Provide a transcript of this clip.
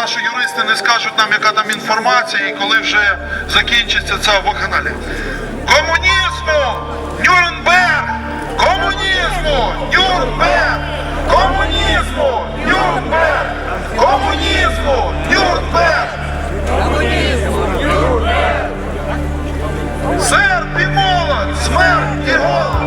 наші юристи не скажуть нам, яка там інформація і коли вже закінчиться ця вакханалія. Комунізму! Нюрнберг! Комунізму! Нюрнберг! Комунізму! Нюрнберг! Комунізму! Нюрнберг! Комунізму! Нюрнберг! Серп і молодь! Смерть і голод!